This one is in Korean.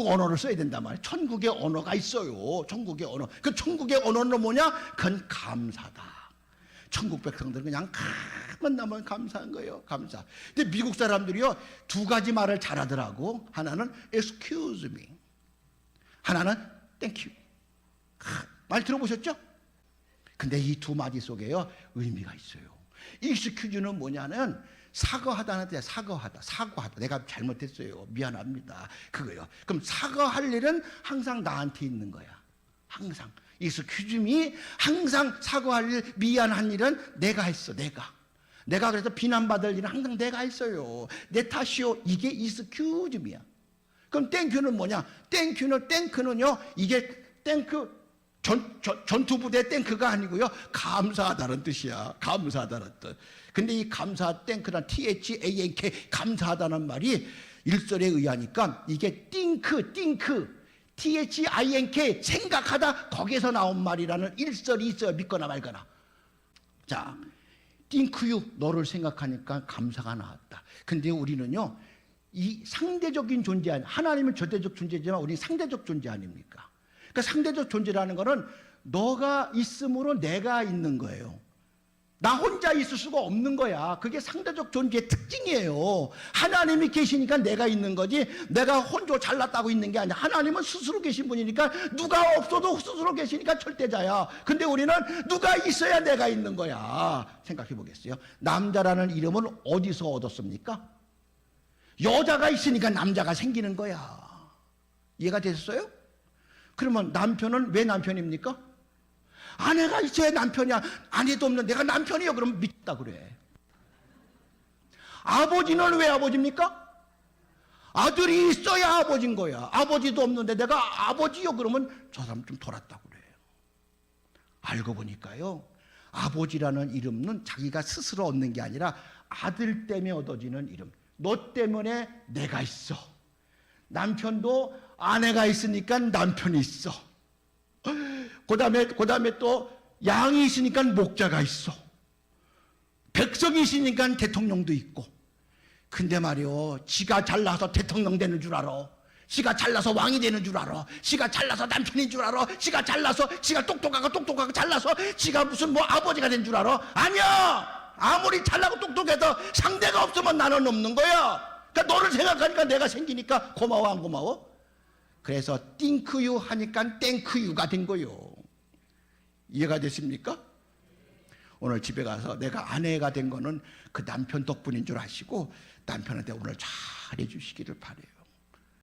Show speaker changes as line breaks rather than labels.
천국 언어를 써야 된단 말이에요. 천국의 언어가 있어요. 천국의 언어. 그 천국의 언어는 뭐냐? 그건 감사다. 천국 백성들은 그냥 가만 나면 감사한 거예요. 감사. 근데 미국 사람들이요 두 가지 말을 잘하더라고. 하나는 excuse me. 하나는 thank you. 하, 말 들어보셨죠? 근데 이 두 마디 속에요 의미가 있어요. excuse는 뭐냐면 사과하다는 데 사과하다, 사과하다. 내가 잘못했어요. 미안합니다. 그거요. 그럼 사과할 일은 항상 나한테 있는 거야. 항상. 익스큐즈미 항상 사과할 일, 미안한 일은 내가 했어. 내가. 내가 그래서 비난받을 일은 항상 내가 했어요. 내 탓이요. 이게 익스큐즈미야. 그럼 땡큐는 뭐냐? 땡큐는 땡크는요. 이게 땡크 전, 전, 전 투부대 땡크가 아니고요. 감사하다는 뜻이야. 감사하다는 뜻. 근데 이 감사 땡크란 T-H-A-N-K 감사하다는 말이 일설에 의하니까 이게 띵크, 띵크, T-H-I-N-K 생각하다 거기에서 나온 말이라는 일설이 있어요. 믿거나 말거나. 자, 띵크유 너를 생각하니까 감사가 나왔다. 근데 우리는요. 이 상대적인 존재 하나님은 절대적 존재지만 우리는 상대적 존재 아닙니까? 그러니까 상대적 존재라는 것은 너가 있으므로 내가 있는 거예요. 나 혼자 있을 수가 없는 거야. 그게 상대적 존재의 특징이에요. 하나님이 계시니까 내가 있는 거지. 내가 혼자 잘났다고 있는 게 아니야. 하나님은 스스로 계신 분이니까 누가 없어도 스스로 계시니까 절대자야. 근데 우리는 누가 있어야 내가 있는 거야. 생각해 보겠어요. 남자라는 이름은 어디서 얻었습니까? 여자가 있으니까 남자가 생기는 거야. 이해가 되셨어요? 그러면 남편은 왜 남편입니까? 아내가 있어야 남편이야. 아내도 없는 내가 남편이요. 그럼 믿다 그래. 아버지는 왜 아버지입니까? 아들이 있어야 아버지인 거야. 아버지도 없는데 내가 아버지요. 그러면 저 사람 좀 돌았다 그래. 알고 보니까요. 아버지라는 이름은 자기가 스스로 얻는 게 아니라 아들 때문에 얻어지는 이름. 너 때문에 내가 있어. 남편도 아내가 있으니까 남편이 있어. 그 다음에, 그 다음에 또 양이 있으니까 목자가 있어. 백성이 있으니까 대통령도 있고. 근데 말이요, 지가 잘나서 대통령 되는 줄 알아. 지가 잘나서 왕이 되는 줄 알아. 지가 잘나서 남편인 줄 알아. 지가 잘나서, 지가 똑똑하고 똑똑하고 잘나서 지가 무슨 뭐 아버지가 된 줄 알아. 아니야! 아무리 잘나고 똑똑해도 상대가 없으면 나는 없는 거야. 그러니까 너를 생각하니까 내가 생기니까 고마워, 안 고마워? 그래서 띵크유 하니까 땡크유가 된 거요. 이해가 되십니까? 오늘 집에 가서 내가 아내가 된 거는 그 남편 덕분인 줄 아시고 남편한테 오늘 잘해 주시기를 바래요.